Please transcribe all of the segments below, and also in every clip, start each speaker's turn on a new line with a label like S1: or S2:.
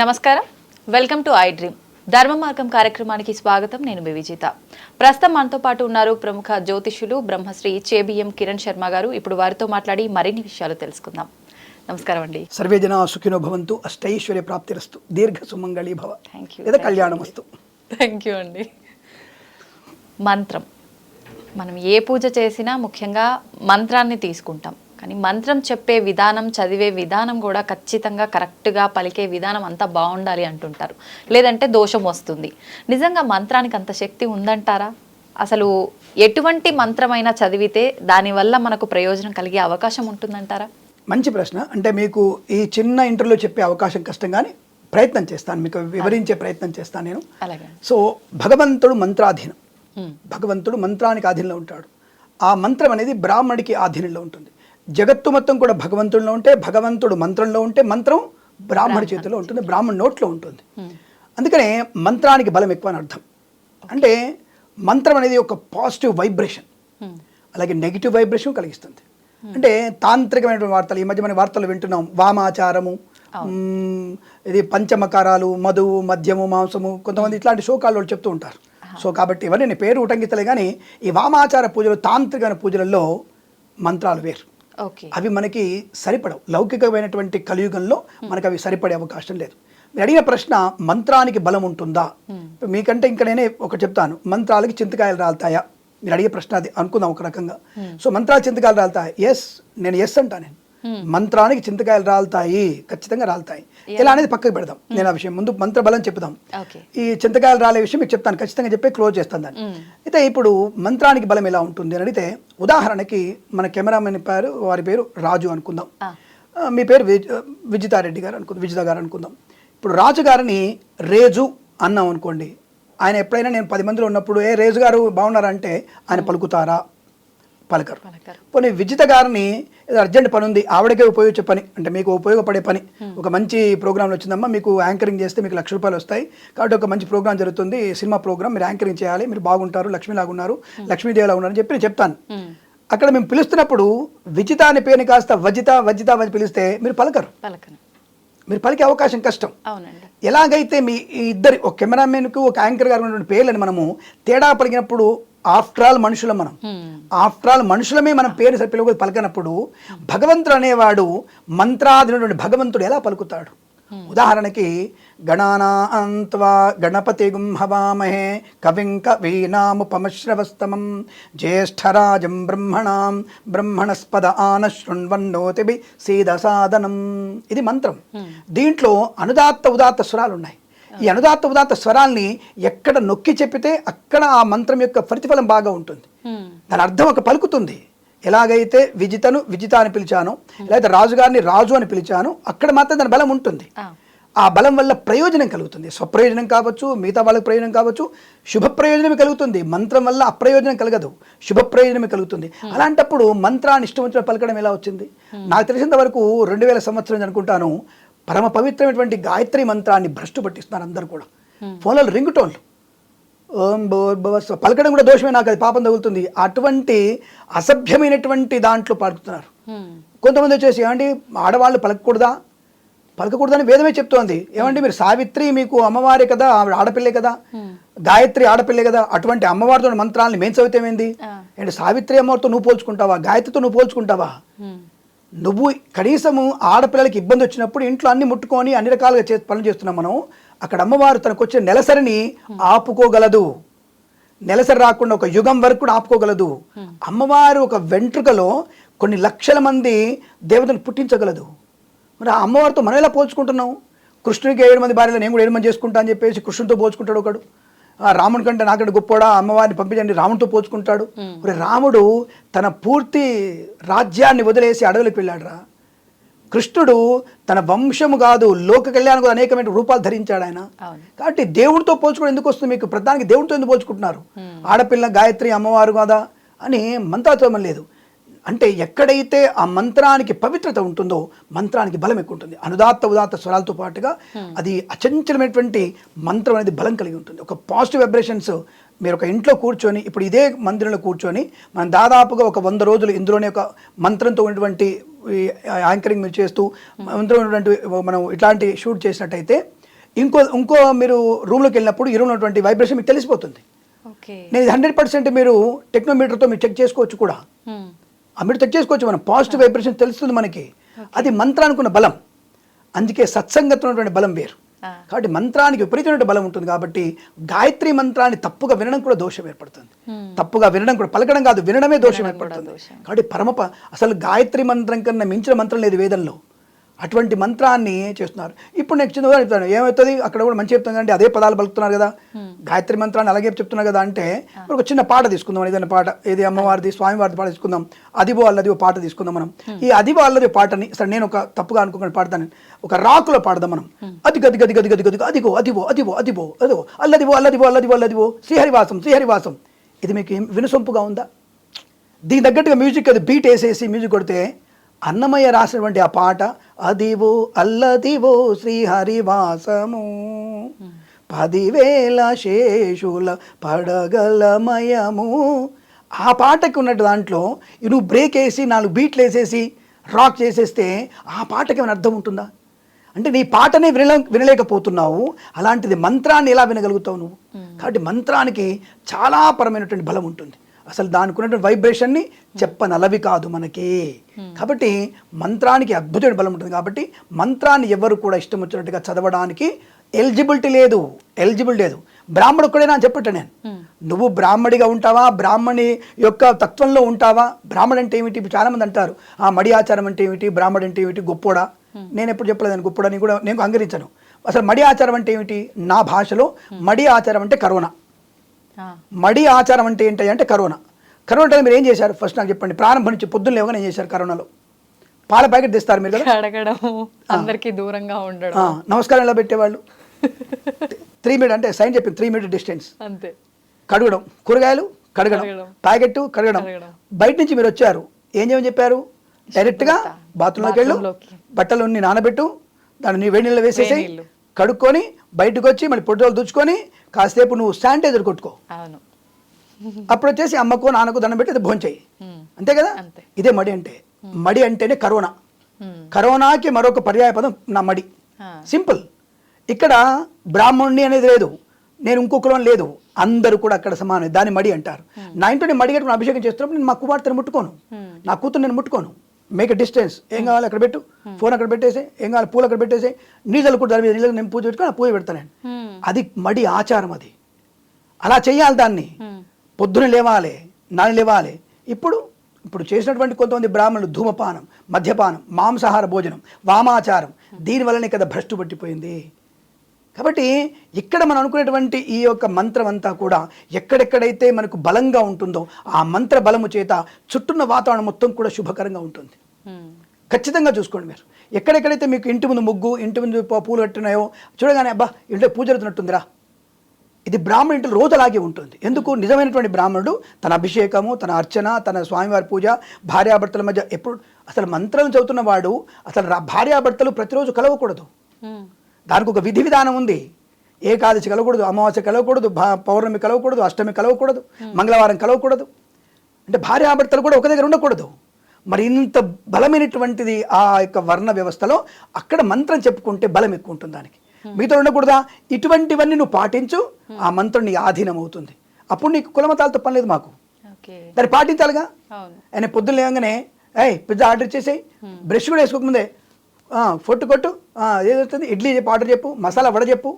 S1: నమస్కారం. Welcome to I dream. ధర్మ మార్గం కార్యక్రమానికి స్వాగతం. నేను మీ విజేత. ప్రస్తుతం మనతో పాటు ఉన్నారు ప్రముఖ జ్యోతిష్యులు బ్రహ్మశ్రీ చేబిఎం కిరణ్ శర్మ గారు. ఇప్పుడు వారితో మాట్లాడి మరిన్ని విషయాలు తెలుసుకుందాం. నమస్కారం అండి.
S2: సర్వే జనా సుఖినో భవంతు. అష్టైశ్వర్య ప్రాప్తిరస్తు. దీర్ఘ సుమంగళీ భవ.
S1: థ్యాంక్ యూ
S2: లేదా కళ్యాణమస్తు.
S1: థ్యాంక్ యూ అండి. మంత్రం. మనం ఏ పూజ చేసినా ముఖ్యంగా మంత్రాన్ని తీసుకుంటాం. కానీ మంత్రం చెప్పే విధానం చదివే విధానం కూడా ఖచ్చితంగా కరెక్ట్గా పలికే విధానం అంతా బాగుండాలి అంటుంటారు. లేదంటే దోషం వస్తుంది. నిజంగా మంత్రానికి అంత శక్తి ఉందంటారా? అసలు ఎటువంటి మంత్రమైనా చదివితే దానివల్ల మనకు ప్రయోజనం కలిగే అవకాశం ఉంటుందంటారా?
S2: మంచి ప్రశ్న. అంటే మీకు ఈ చిన్న ఇంటర్వ్యూలో చెప్పే అవకాశం కష్టం కానీ ప్రయత్నం చేస్తాను. మీకు వివరించే ప్రయత్నం చేస్తాను నేను.
S1: అలాగే.
S2: సో భగవంతుడు మంత్రాధీనం. భగవంతుడు మంత్రానికి ఆధీనంలో ఉంటాడు. ఆ మంత్రం అనేది బ్రాహ్మడికి ఆధీనంలో ఉంటుంది. జగత్తు మొత్తం కూడా భగవంతుడిలో ఉంటే భగవంతుడు మంత్రంలో ఉంటే మంత్రం బ్రాహ్మడి చేతిలో ఉంటుంది బ్రాహ్మణ నోట్లో ఉంటుంది. అందుకనే మంత్రానికి బలం ఎక్కువ అని అర్థం. అంటే మంత్రం అనేది ఒక పాజిటివ్ వైబ్రేషన్. అలాగే నెగిటివ్ వైబ్రేషన్ కలిగిస్తుంది. అంటే తాంత్రికమైనటువంటి వార్తలు ఈ మధ్య మన వార్తలు వింటున్నాం. వామాచారము ఇది పంచమకారాలు మధువు మద్యము మాంసము కొంతమంది ఇట్లాంటి శోకాలు చెప్తూ ఉంటారు. సో కాబట్టి ఇవన్నీ నేను పేరు ఉటంకితలే కానీ ఈ వామాచార పూజలు తాంత్రికమైన పూజలలో మంత్రాలు వేరు. అవి మనకి సరిపడవు. లౌకికమైనటువంటి కలియుగంలో మనకు అవి సరిపడే అవకాశం లేదు. మీరు అడిగిన ప్రశ్న మంత్రానికి బలం ఉంటుందా? మీకంటే ఇంకా నేనే ఒకటి చెప్తాను. మంత్రాలకి చింతకాయలు రాలుతాయా? మీరు అడిగే ప్రశ్న అది అనుకుందాం ఒక రకంగా. సో మంత్రాలు చింతకాయలు రాలుతాయి? ఎస్ నేను ఎస్ అంటా నేను. మంత్రానికి చింతకాయలు రాలుతాయి ఖచ్చితంగా రాలుతాయి. ఎలా? అనేది పక్కకు పెడదాం. నేను ఆ విషయం ముందు మంత్ర బలం చెప్దాం ఈ చింతకాయలు రాలే విషయం మీకు చెప్తాను. ఖచ్చితంగా చెప్పి క్లోజ్ చేస్తాను దాన్ని. అయితే ఇప్పుడు మంత్రానికి బలం ఎలా ఉంటుంది అని అడిగితే ఉదాహరణకి మన కెమెరామెన్ పేరు వారి పేరు రాజు అనుకుందాం. మీ పేరు విజ్ విజితారెడ్డి గారు అనుకుందాం విజిత గారు అనుకుందాం. ఇప్పుడు రాజు గారిని రేజు అన్నాం అనుకోండి. ఆయన ఎప్పుడైనా నేను పది మందిలో ఉన్నప్పుడు ఏ రేజు గారు బాగున్నారా అంటే ఆయన పలుకుతారా? పలకరు.
S1: పలకరు.
S2: పోనీ విజిత గారిని ఏదో అర్జెంట్ పని ఉంది ఆవిడకే ఉపయోగించే పని అంటే మీకు ఉపయోగపడే పని. ఒక మంచి ప్రోగ్రామ్ వచ్చిందమ్మా మీకు యాంకరింగ్ చేస్తే మీకు లక్ష రూపాయలు వస్తాయి. కాబట్టి ఒక మంచి ప్రోగ్రామ్ జరుగుతుంది సినిమా ప్రోగ్రామ్ మీరు యాంకరింగ్ చేయాలి మీరు బాగుంటారు లక్ష్మీలాగా ఉన్నారు లక్ష్మీదేవిలా ఉన్నారు అని చెప్పి నేను చెప్తాను. అక్కడ మేము పిలుస్తున్నప్పుడు విజిత అనే పేరుని కాస్త వజిత వజిత అని పిలిస్తే మీరు పలకరు.
S1: పలకను
S2: మీరు పలికే అవకాశం కష్టం.
S1: అవునండి.
S2: ఎలాగైతే మీ ఇద్దరి ఒక కెమెరామెన్కు ఒక యాంకర్ గారు ఉన్నటువంటి పేర్లని మనము తేడా పలికినప్పుడు ఆఫ్టర్ ఆల్ మనుషులం మనం. ఆఫ్టర్ ఆల్ మనుషులమే మనం పేరు పిలువ పలకనప్పుడు భగవంతుడు అనేవాడు మంత్రాధీనుడు భగవంతుడు ఎలా పలుకుతాడు? ఉదాహరణకి గణానాంత్వా గణపతి హవామహే కవిం కవీనాముపమశ్రవస్తమం జ్యేష్ఠరాజం బ్రహ్మణాం బ్రహ్మణస్పద ఆన శృణ్వన్నోతిభి సీదసాదనం. ఇది మంత్రం. దీంట్లో అనుదాత్త ఉదాత్త స్వరాలు ఉన్నాయి ఈ అనుదాత్త ఉదాత్త స్వరాల్ని ఎక్కడ నొక్కి చెప్పితే అక్కడ ఆ మంత్రం యొక్క ప్రతిఫలం బాగా ఉంటుంది. దాని అర్థం ఒక పలుకుతుంది. ఎలాగైతే విజితను విజిత అని పిలిచాను లేదా రాజుగారిని రాజు అని పిలిచాను అక్కడ మాత్రం దాని బలం ఉంటుంది.
S1: ఆ.
S2: బలం వల్ల ప్రయోజనం కలుగుతుంది. స్వప్రయోజనం కావచ్చు మిగతా వాళ్ళకి ప్రయోజనం కావచ్చు శుభ ప్రయోజనమే కలుగుతుంది. మంత్రం వల్ల అప్రయోజనం కలగదు. శుభ ప్రయోజనమే కలుగుతుంది అలాంటప్పుడు మంత్రాన్ని ఇష్టం వచ్చిన పలకడం ఎలా వచ్చింది? నాకు తెలిసినంత వరకు రెండు వేల సంవత్సరం అనుకుంటాను పరమ పవిత్రమైనటువంటి గాయత్రి మంత్రాన్ని భ్రష్టు పట్టిస్తున్నారు అందరూ కూడా. ఫోన్లలో రింగ్ టోన్లు. ఓం భోర్భవ స్వ పలకడం కూడా దోషమే నాకు అది పాపం తగులుతుంది. అటువంటి అసభ్యమైనటువంటి దాంట్లో పలుకుతున్నారు. కొంతమంది వచ్చేసి ఏమండి ఆడవాళ్ళు పలకకూడదా? పలకకూడదని వేదమే చెప్తోంది. ఏమండి మీరు సావిత్రి మీకు అమ్మవారే కదా ఆవిడ ఆడపిల్లే కదా గాయత్రి ఆడపిల్లే కదా అటువంటి అమ్మవారితో మంత్రాలను మేము చదివితేమేంది. ఏంటి సావిత్రి అమ్మవారితో నువ్వు పోల్చుకుంటావా? గాయత్రితో నువ్వు పోల్చుకుంటావా. నువ్వు కనీసము ఆడపిల్లలకి ఇబ్బంది వచ్చినప్పుడు ఇంట్లో అన్ని ముట్టుకొని అన్ని రకాలుగా చే పనులు చేస్తున్నాం మనం. అక్కడ అమ్మవారు తనకు వచ్చే నెలసరిని ఆపుకోగలదు. నెలసరి రాకుండా ఒక యుగం వరకు కూడా ఆపుకోగలదు. అమ్మవారు ఒక వెంట్రుకలో కొన్ని లక్షల మంది దేవతను పుట్టించగలదు. మరి ఆ అమ్మవారితో మనం ఎలా పోల్చుకుంటున్నాం? కృష్ణుడికి ఏడు మంది భార్యలు నేను కూడా ఏడు మంది చేసుకుంటా అని చెప్పేసి కృష్ణుడితో పోల్చుకుంటాడు ఒకడు. ఆ రాముడి కంటే నాకంటే గొప్పోడా అమ్మవారిని పంపించండి రాముడితో పోల్చుకుంటాడు. మరి రాముడు తన పూర్తి రాజ్యాన్ని వదిలేసి అడవులకు వెళ్ళాడురా. కృష్ణుడు తన వంశము కాదు లోక కళ్యాణం కూడా అనేకమైన రూపాలు ధరించాడు ఆయన. కాబట్టి దేవుడితో పోల్చుకోవడం ఎందుకు వస్తుంది మీకు? ప్రధానికి దేవుడితో ఎందుకు పోల్చుకుంటున్నారు? ఆడపిల్ల గాయత్రి అమ్మవారు కదా? అని మంత్రాచమం లేదు. అంటే ఎక్కడైతే ఆ మంత్రానికి పవిత్రత ఉంటుందో మంత్రానికి బలం ఎక్కువ ఉంటుంది. అనుదాత్త ఉదాత్త స్వరాలతో పాటుగా అది అచంచలమైనటువంటి మంత్రం అనేది బలం కలిగి ఉంటుంది. ఒక పాజిటివ్ వైబ్రేషన్స్ మీరు ఒక ఇంట్లో కూర్చొని ఇప్పుడు ఇదే మందిరంలో కూర్చొని మనం దాదాపుగా ఒక వంద రోజులు ఇందులోనే ఒక మంత్రంతో ఉన్నటువంటి యాంకరింగ్ మీరు చేస్తూ మంత్రం ఉన్నటువంటి మనం ఇట్లాంటి షూట్ చేసినట్టయితే ఇంకో ఇంకో మీరు రూమ్లోకి వెళ్ళినప్పుడు ఈ రూమ్లో ఉన్నటువంటి వైబ్రేషన్ మీకు తెలిసిపోతుంది. నేను హండ్రెడ్ పర్సెంట్ మీరు టెక్నోమీటర్తో మీరు చెక్ చేసుకోవచ్చు కూడా. మీరు చెక్ చేసుకోవచ్చు మనం పాజిటివ్ వైబ్రేషన్ తెలుస్తుంది మనకి. అది మంత్రానికి ఉన్న బలం. అందుకే సత్సంగత ఉన్నటువంటి బలం వేరు. కాబట్టి మంత్రానికి విపరీతమైన బలం ఉంటుంది కాబట్టి గాయత్రి మంత్రాన్ని తప్పుగా వినడం కూడా దోషం ఏర్పడుతుంది. తప్పుగా వినడం కూడా పలకడం కాదు వినడమే దోషం ఏర్పడుతుంది. కాబట్టి పరమప అసలు గాయత్రి మంత్రం కన్నా మించిన మంత్రం లేదు వేదంలో. అటువంటి మంత్రాన్ని చేస్తున్నారు. ఇప్పుడు నెక్స్ట్ చిన్న చెప్తాను. ఏమవుతుంది? అక్కడ కూడా మంచి చెప్తాను అంటే అదే పదాలు పలుకుతున్నారు కదా. గాయత్రి మంత్రాన్ని అలాగే చెప్తున్నారు కదా అంటే ఒక చిన్న పాట తీసుకుందాం ఏదైనా పాట. ఏది అమ్మవారిది స్వామివారిది పాట తీసుకుందాం. అదివో అల్లది ఓ పాట తీసుకుందాం మనం. ఈ అదివో అల్లది పాటని సరే నేను ఒక తప్పుగా అనుకోకుండా పాడతాను ఒక రాకులో పాడదాం మనం. అది గది గది గది గది గది అదిగో అదివో అదివో అదివో అదిగో. అల్లదివో అల్లదివో అల్లదివో అల్లదివో శ్రీహరివాసం శ్రీహరివాసం. ఇది మీకు వినసొంపుగా ఉందా? దీని తగ్గట్టుగా మ్యూజిక్ అది బీట్ వేసేసి మ్యూజిక్ కొడితే అన్నమయ్య రాసినటువంటి ఆ పాట అదివో అల్లదివో శ్రీహరివాసము పదివేల శేషుల పడగలమయము. ఆ పాటకి ఉన్నట్టు దాంట్లో నువ్వు బ్రేక్ వేసి నాలుగు బీట్లు వేసేసి రాక్ చేసేస్తే ఆ పాటకి ఏమైనా అర్థం ఉంటుందా? అంటే నీ పాటనే వినలే వినలేకపోతున్నావు అలాంటిది మంత్రాన్ని ఎలా వినగలుగుతావు నువ్వు? కాబట్టి మంత్రానికి చాలా పరమైనటువంటి బలం ఉంటుంది. అసలు దానికి ఉన్నటువంటి వైబ్రేషన్ని చెప్పనలవి కాదు మనకి. కాబట్టి మంత్రానికి అద్భుతమైన బలం ఉంటుంది కాబట్టి మంత్రాన్ని ఎవరు కూడా ఇష్టం వచ్చినట్టుగా చదవడానికి ఎలిజిబిలిటీ లేదు. ఎలిజిబుల్ లేదు. బ్రాహ్మడు ఒక్కడేనా అని చెప్పట నేను. నువ్వు బ్రాహ్మడిగా ఉంటావా? బ్రాహ్మణి యొక్క తత్వంలో ఉంటావా? బ్రాహ్మడు అంటే ఏమిటి? చాలా మంది అంటారు ఆ మడి ఆచారం అంటే ఏమిటి? బ్రాహ్మడు అంటే ఏమిటి? గొప్పోడా? నేను ఎప్పుడు చెప్పలేదని గొప్పోడని కూడా నేను అంగరించను అసలు మడి ఆచారం అంటే ఏమిటి? నా భాషలో మడి ఆచారం అంటే కరోనా. మడి ఆచారం అంటే ఏంటి అంటే కరోనా. కరోనా టైం మీరు ఏం చేశారు? ఫస్ట్ నాకు చెప్పండి. ప్రారంభం నుంచి పొద్దున్న లేవగానే ఏం చేశారు కరోనాలో? పాల ప్యాకెట్ తెస్తారు మీరు కదా?
S1: అడగడం అందరికి దూరంగా ఉండడం.
S2: నమస్కారం ఎలా పెట్టేవాళ్ళు? త్రీ మీటర్ అంటే సైన్ చెప్పింది త్రీ మీటర్ డిస్టెన్స్.
S1: అంతే.
S2: కడగడం. కూరగాయలు కడగడం. ప్యాకెట్ కడగడం. బయట నుంచి మీరు వచ్చారు. ఏం చేయమని చెప్పారు? డైరెక్ట్గా బాత్రూంలోకి వెళ్ళు. బట్టలు నానబెట్టు. దాన్ని నీ వేడి నీళ్ళు. వేసేసి. కడుక్కొని బయటకు వచ్చి మళ్ళీ పొట్టుదలు దుచ్చుకొని కాసేపు నువ్వు శానిటైజర్ కొట్టుకో.
S1: అవును.
S2: అప్పుడు వచ్చేసి అమ్మకో నాన్నకు దండం పెట్టి అది భోంచేయి.
S1: హ్మ్.
S2: అంతే కదా. ఇదే మడి అంటే. మడి అంటేనే కరోనా. కరోనాకి మరొక పర్యాయ పదం నా మడి. సింపుల్. ఇక్కడ బ్రాహ్మణుని అనేది లేదు. నేను ఇంకొకరు లేదు. అందరూ కూడా అక్కడ సమానం దాన్ని మడి అంటారు. నా ఇంట్లో నేను మడి కట్టుకుని అభిషేకం చేస్తున్నప్పుడు నేను మా కుమార్తెను ముట్టుకోను. నా కూతురు నేను ముట్టుకోను. మేక్ డిస్టెన్స్ ఏం కావాలి అక్కడ పెట్టు? ఫోన్ అక్కడ పెట్టేసి ఏం కావాలి? పూలు అక్కడ పెట్టేసి నీళ్ళు కూడా దాని మీద నీళ్ళు నేను పూజ పెట్టుకొని ఆ పూజ పెడతాను
S1: హ్మ్.
S2: అది మడి ఆచారం అది. అలా చేయాలి దాన్ని. పొద్దున లేవాలి నాని లేవాలి. ఇప్పుడు ఇప్పుడు చేసినటువంటి కొంతమంది బ్రాహ్మణులు ధూమపానం మద్యపానం మాంసాహార భోజనం వామాచారం. దీనివల్లనే కదా భ్రష్టు పట్టిపోయింది. కాబట్టి ఇక్కడ మనం అనుకునేటువంటి ఈ యొక్క మంత్రం అంతా కూడా ఎక్కడెక్కడైతే మనకు బలంగా ఉంటుందో ఆ మంత్ర బలము చేత చుట్టూన్న వాతావరణం మొత్తం కూడా శుభకరంగా ఉంటుంది. ఖచ్చితంగా చూసుకోండి మీరు. ఎక్కడెక్కడైతే మీకు ఇంటి ముందు ముగ్గు ఇంటి ముందు పూలు కట్టున్నాయో చూడగానే అబ్బా ఇంట్లో పూజ జరుగుతున్నట్టుందిరా. ఇది బ్రాహ్మణ ఇంట్లో రోజు అలాగే ఉంటుంది. ఎందుకు? నిజమైనటువంటి బ్రాహ్మణుడు తన అభిషేకము తన అర్చన తన స్వామివారి పూజ భార్యాభర్తల మధ్య ఎప్పుడు అసలు మంత్రాలు చదువుతున్న వాడు అసలు భార్యాభర్తలు ప్రతిరోజు కలవకూడదు. దానికి ఒక విధి విధానం ఉంది. ఏకాదశి కలవకూడదు అమావాస్య కలవకూడదు పౌర్ణమి కలవకూడదు అష్టమి కలవకూడదు మంగళవారం కలవకూడదు. అంటే భార్యాభర్తలు కూడా ఒక దగ్గర ఉండకూడదు. మరి ఇంత బలమైనటువంటిది ఆ యొక్క వర్ణ వ్యవస్థలో అక్కడ మంత్రం చెప్పుకుంటే బలం ఎక్కువ ఉంటుంది దానికి. మీతో ఉండకూడదా? ఇటువంటివన్నీ నువ్వు పాటించు ఆ మంత్రం నీ ఆధీనం అవుతుంది అప్పుడు నీకు కులమతాలతో పని లేదు మాకు. దాన్ని పాటించాలిగా? ఆయన పొద్దున్న లేవగానే ఏయ్ పిజ్జా ఆర్డర్ చేసేయి బ్రష్ కూడా వేసుకోకముందే. ఫొట్టు కొట్టు. ఏదొస్తుంది? ఏదవుతుంది ఇడ్లీ చెప్పు ఆర్డర్ చెప్పు మసాలా వడ చెప్పు.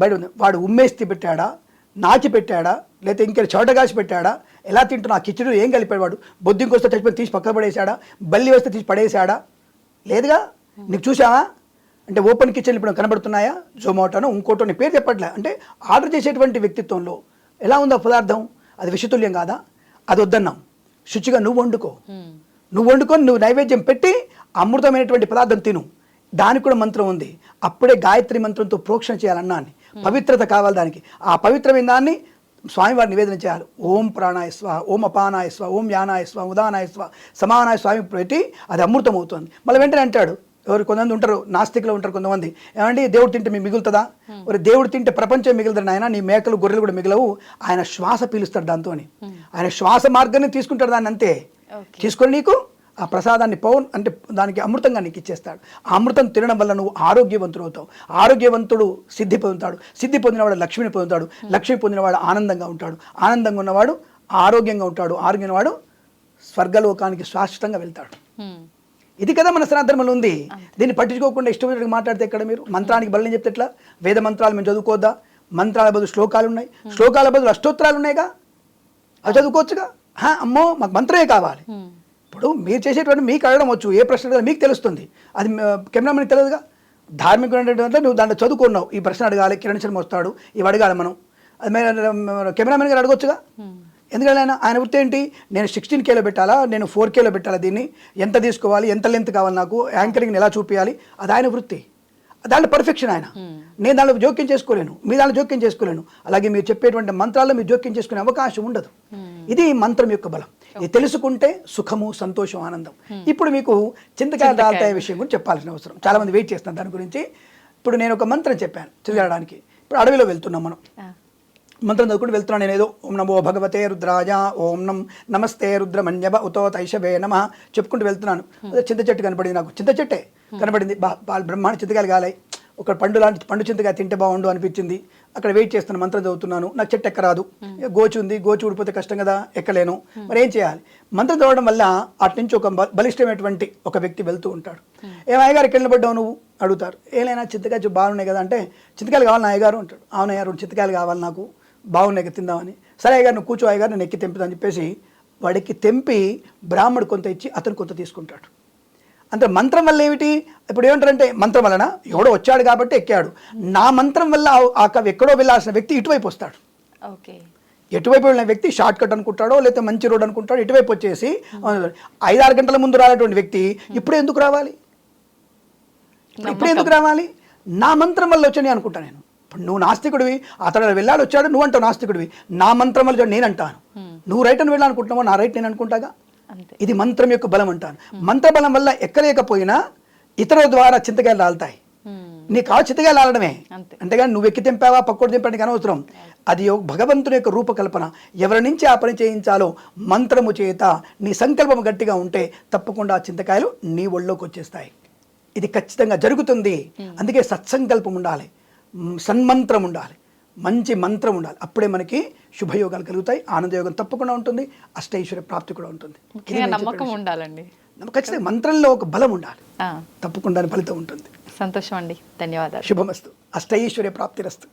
S2: బయట ఉంది. వాడు ఉమ్మేసి పెట్టాడా? నాచి పెట్టాడా? లేకపోతే ఇంకా చోటగాసి పెట్టాడా? ఎలా తింటున్నా? ఆ కిచెన్ ఏం కలిపాడు వాడు? బొద్దింకి వస్తే చచ్చిపోయి తీసి పక్కన పడేశాడా? బల్లి వస్తే తీసి పడేశాడా? లేదుగా? నీకు చూసావా? అంటే ఓపెన్ కిచెన్ ఇప్పుడు కనబడుతున్నాయా? జొమాటోనో ఇంకోటో నీ పేరు చెప్పట్లే. అంటే ఆర్డర్ చేసేటువంటి వ్యక్తిత్వంలో ఎలా ఉందో పదార్థం అది విషతుల్యం కాదా? అది వద్దన్నాం. శుచిగా నువ్వు వండుకో. నువ్వు వండుకొని నువ్వు నైవేద్యం పెట్టి అమృతమైనటువంటి పదార్థం తిను. దానికి కూడా మంత్రం ఉంది. అప్పుడే గాయత్రి మంత్రంతో ప్రోక్షణ చేయాలన్నాన్ని. పవిత్రత కావాలి దానికి. ఆ పవిత్రమైన దాన్ని స్వామివారి నివేదన చేయాలి. ఓం ప్రాణాయ స్వ ఓం అపానాయ స్వ ఓం యానాయ స్వ ఉదానాయ స్వ సమానాయ స్వామి పెట్టి అది అమృతం అవుతుంది మళ్ళీ వెంటనే అంటాడు ఎవరు కొంతమంది ఉంటారు నాస్తికులు ఉంటారు కొంతమంది. ఏమండి దేవుడు తింటే మీకు మిగులుతుందా? మరి దేవుడు తింటే ప్రపంచం మిగులుతుంది ఆయన నీ మేకలు గొర్రెలు కూడా మిగలవు. ఆయన శ్వాస పీలుస్తాడు దాంతో ఆయన శ్వాస మార్గాన్ని తీసుకుంటాడు దాన్ని అంతే. తీసుకొని నీకు. ఆ ప్రసాదాన్ని పౌన్ అంటే దానికి అమృతంగా నీకు ఇచ్చేస్తాడు. ఆ అమృతం తినడం వల్ల నువ్వు ఆరోగ్యవంతుడు అవుతావు. ఆరోగ్యవంతుడు సిద్ధి పొందుతాడు. సిద్ధి పొందినవాడు లక్ష్మిని పొందుతాడు. లక్ష్మి పొందినవాడు ఆనందంగా ఉంటాడు. ఆనందంగా ఉన్నవాడు ఆరోగ్యంగా ఉంటాడు. ఆరోగ్యం వాడు స్వర్గలోకానికి శాశ్వతంగా వెళ్తాడు.
S1: హ్మ్.
S2: ఇది కదా మన సనాతనంలో ఉంది. దీన్ని పట్టించుకోకుండా ఇష్టమైనట్టు మాట్లాడితే ఎక్కడ మీరు? మంత్రానికి బలం చెప్తే ఎట్లా? వేద మంత్రాలు మేము చదువుకోవద్దా? మంత్రాల బదులు శ్లోకాలు ఉన్నాయి. శ్లోకాల బదులు అష్టోత్తరాలు ఉన్నాయిగా? అవి చదువుకోవచ్చుగా? అమ్మో మాకు మంత్రమే కావాలి. ఇప్పుడు మీరు చేసేటువంటి మీకు అడగడం వచ్చు ఏ ప్రశ్న అడగాలో మీకు తెలుస్తుంది. అది కెమెరామెన్కి తెలియదుగా? ధార్మికుడు అంటే నువ్వు దాంట్లో చదువుకున్నావు ఈ ప్రశ్న అడగాలి కిరణ్ శర్మ వస్తాడు ఇవి అడగాలి మనం. అది మీరు కెమెరామెన్ గారు అడగొచ్చుగా? ఎందుకంటే ఆయన ఆయన వృత్తి ఏంటి? నేను సిక్స్టీన్ కేలో పెట్టాలా? నేను ఫోర్ కేలో పెట్టాలా దీన్ని? ఎంత తీసుకోవాలి? ఎంత లెంత్ కావాలి నాకు? యాంకరింగ్ని ఎలా చూపించాలి అది ఆయన వృత్తి. దాంట్లో పర్ఫెక్షన్ ఆయన. నేను దాంట్లో జోక్యం చేసుకోలేను మీ దాంట్లో జోక్యం చేసుకోలేను. అలాగే మీరు చెప్పేటువంటి మంత్రాల్లో మీరు జోక్యం చేసుకునే అవకాశం ఉండదు. ఇది మంత్రం యొక్క బలం. ఇది తెలుసుకుంటే సుఖము సంతోషం ఆనందం. ఇప్పుడు మీకు చింతకాయ. రాలతాయ విషయం గురించి చెప్పాల్సిన అవసరం. చాలా మంది వెయిట్ చేస్తున్నారు దాని గురించి. ఇప్పుడు నేను ఒక మంత్రం చెప్పాను చింతకాయడానికి ఇప్పుడు అడవిలో వెళ్తున్నాం మనం. మంత్రం చదువుకుంటూ వెళ్తున్నాను నేను ఏదో ఓం నమో భగవతే రుద్రాయ ఓం నం నమస్తే రుద్రమన్యవ ఉతో తైషవే నమ చెప్పుకుంటూ వెళ్తున్నాను. చింత చెట్టు కనపడింది నాకు. చింత చెట్టే. బా- బ్రహ్మాండ చింతకాయలు కాలాయి ఒక పండు లాంటి పండు చింతకాయ తింటే బాగుండు అనిపించింది. అక్కడ వెయిట్ చేస్తున్నాను మంత్రం చదువుతున్నాను. నాకు చెట్టు ఎక్కరాదు. గోచు ఉంది. గోచు ఊడిపోతే కష్టం కదా ఎక్కలేను. మరి ఏం చేయాలి? మంత్రం చదవడం వల్ల అటు నుంచి ఒక బలిష్టమైనటువంటి ఒక వ్యక్తి వెళ్తూ ఉంటాడు. ఏం అయ్యగారు ఎక్కడ నిలబడ్డావు నువ్వు? అడుగుతారు. ఏలైనా చింతకాయ బాగున్నాయి కదా అంటే చింతకాయలు కావాలి నా అయ్యగారు అంటాడు. అవునయ్య రెండు చింతకాయలు కావాలి నాకు. బాగున్నాయి కదా తిందామని. సరే అయ్యగారు నువ్వు కూర్చో అయ్యగారు నేను ఎక్కి తెంపుతా అని చెప్పేసి వాడికి తెంపి బ్రాహ్మడు కొంత ఇచ్చి అతను కొంత తీసుకుంటాడు. అంటే మంత్రం వల్ల ఏమిటి? ఇప్పుడు ఏమంటారంటే మంత్రం వలన ఎవడో వచ్చాడు కాబట్టి ఎక్కాడు. నా మంత్రం వల్ల ఆ- ఎక్కడో వెళ్ళాల్సిన వ్యక్తి ఇటువైపు వస్తాడు.
S1: ఓకే.
S2: ఎటువైపు వెళ్ళిన వ్యక్తి షార్ట్ కట్ అనుకుంటాడో లేకపోతే మంచి రోడ్ అనుకుంటాడో ఇటువైపు వచ్చేసి ఐదారు గంటల ముందు రానటువంటి వ్యక్తి ఇప్పుడు ఎందుకు రావాలి? ఇప్పుడు ఎందుకు రావాలి? నా మంత్రం వల్ల వచ్చాను అనుకుంటా నేను. ఇప్పుడు నువ్వు నాస్తికుడివి అతడు వెళ్ళాడు వచ్చాడు నువ్వు అంటావు నాస్తికుడివి. నా మంత్రం వల్ల నేను అంటాను నువ్వు రైట్ అని వెళ్ళాలనుకుంటున్నావో? నా రైట్ నేను అనుకుంటాగా? ఇది మంత్రం యొక్క బలం అంటాను. మంత్ర బలం వల్ల ఎక్కలేకపోయినా ఇతరుల ద్వారా చింతకాయలు రాలుతాయి
S1: హ్మ్.
S2: నీ కావు చింతకాయలు ఆడడమే
S1: అంతే.
S2: అంతేగాని నువ్వు ఎక్కి తెంపావా పక్కోడు తెంపడానికి అనవసరం. అది భగవంతుని యొక్క రూపకల్పన. ఎవరి నుంచి ఆ పని చేయించాలో మంత్రము చేత నీ సంకల్పం గట్టిగా ఉంటే తప్పకుండా ఆ చింతకాయలు నీ ఒళ్ళోకి వచ్చేస్తాయి. ఇది ఖచ్చితంగా జరుగుతుంది. అందుకే సత్సంకల్పం ఉండాలి. సన్మంత్రం ఉండాలి. మంచి మంత్రం ఉండాలి. అప్పుడే మనకి శుభయోగాలు కలుగుతాయి ఆనందయోగం తప్పకుండా ఉంటుంది అష్టైశ్వర్య ప్రాప్తి కూడా ఉంటుంది.
S1: నమ్మకం. ఉండాలండి.
S2: ఖచ్చితంగా మంత్రంలో ఒక బలం ఉండాలి. తప్పకుండా ఫలితం ఉంటుంది.
S1: సంతోషం అండి. ధన్యవాదాలు.
S2: శుభమస్తు. అష్టైశ్వర్య ప్రాప్తిరస్తు